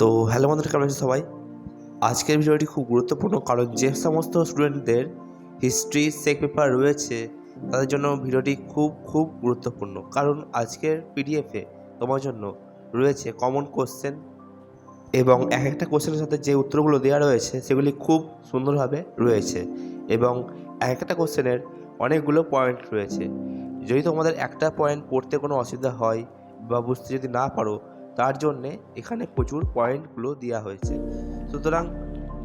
তো হ্যালো বন্ধুরা, কেমন আছে সবাই? আজকের ভিডিওটি খুব গুরুত্বপূর্ণ, কারণ যে সমস্ত স্টুডেন্টদের হিস্ট্রি সেক পেপার রয়েছে, তাদের জন্য ভিডিওটি খুব খুব গুরুত্বপূর্ণ। কারণ আজকের পিডিএফে তোমার জন্য রয়েছে কমন কোশ্চেন এবং এক একটা কোশ্চেনের সাথে যে উত্তরগুলো দেওয়া রয়েছে, সেগুলি খুব সুন্দরভাবে রয়েছে এবং এক একটা কোশ্চেনের অনেকগুলো পয়েন্ট রয়েছে। যদি তোমাদের একটা পয়েন্ট পড়তে কোনো অসুবিধা হয় বা বুঝতে যদি না পারো তার জন্যে এখানে প্রচুর পয়েন্টগুলো দেওয়া হয়েছে। সুতরাং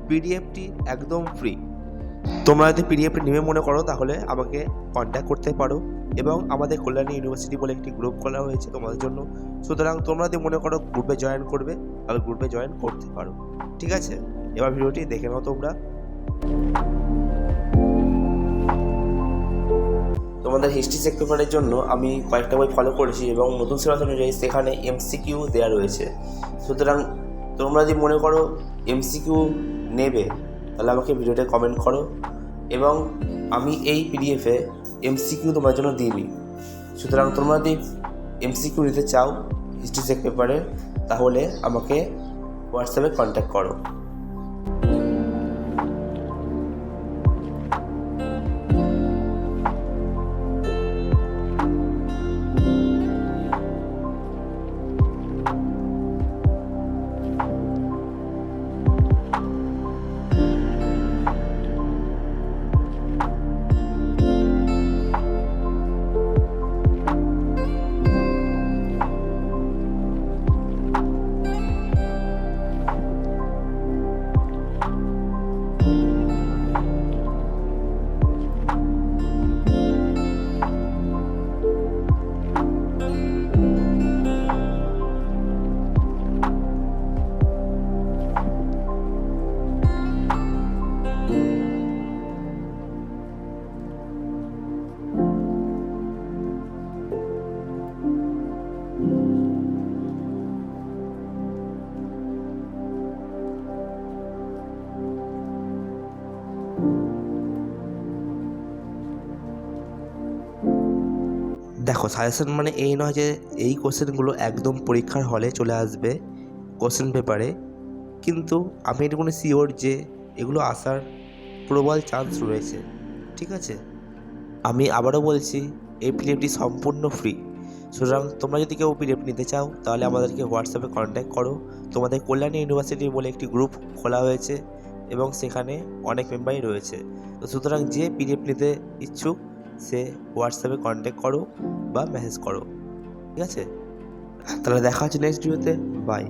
পিডিএফটি একদম ফ্রি তোমরা যদি পিডিএফটি নেবে মনে করো, তাহলে আমাকে কন্ট্যাক্ট করতে পারো এবং আমাদের কল্যাণী ইউনিভার্সিটি বলে একটি গ্রুপ খোলা হয়েছে তোমাদের জন্য। সুতরাং তোমরা যদি মনে করো গ্রুপে জয়েন করবে, তাহলে গ্রুপে জয়েন করতে পারো। ঠিক আছে? এবার ভিডিওটি দেখে নাও তোমরা। তোমাদের হিস্ট্রি চেক পেপারের জন্য আমি কয়েকটা বই ফলো করেছি এবং নতুন সিলেবাস অনুযায়ী সেখানে এমসিকিউ দেওয়া রয়েছে। সুতরাং তোমরা যদি মনে করো এমসিকিউ নেবে, তাহলে আমাকে ভিডিওতে কমেন্ট করো এবং আমি এই পিডিএফে এমসিকিউ তোমার জন্য দিয়ে দিইনি সুতরাং তোমরা যদি এমসিকিউ নিতে চাও হিস্ট্রি চেক পেপারে তাহলে আমাকে হোয়াটসঅ্যাপে কন্ট্যাক্ট করো। দেখো সাজেশন মানে এই নয় যে এই কোশ্চেনগুলো একদম পরীক্ষার হলে চলে আসবে কোশ্চেন পেপারে কিন্তু আমি এটুকুনি শিওর যে এগুলো আসার প্রবল চান্স রয়েছে, ঠিক আছে? আমি আবারও বলছি, এই পিডিএফটি সম্পূর্ণ ফ্রি সুতরাং তোমরা যদি কেউ পিডিএফ নিতে চাও, তাহলে আমাদেরকে হোয়াটসঅ্যাপে কন্ট্যাক্ট করো। তোমাদের কল্যাণী ইউনিভার্সিটি বলে একটি গ্রুপ খোলা হয়েছে এবং সেখানে অনেক মেম্বারই রয়েছে। তো সুতরাং যে পিডিএফ নিতে ইচ্ছুক সে হোয়াটসঅ্যাপে কন্ট্যাক্ট করো বা মেসেজ করো, ঠিক আছে? তাহলে দেখা হচ্ছে নেক্সট ভিডিওতে বাই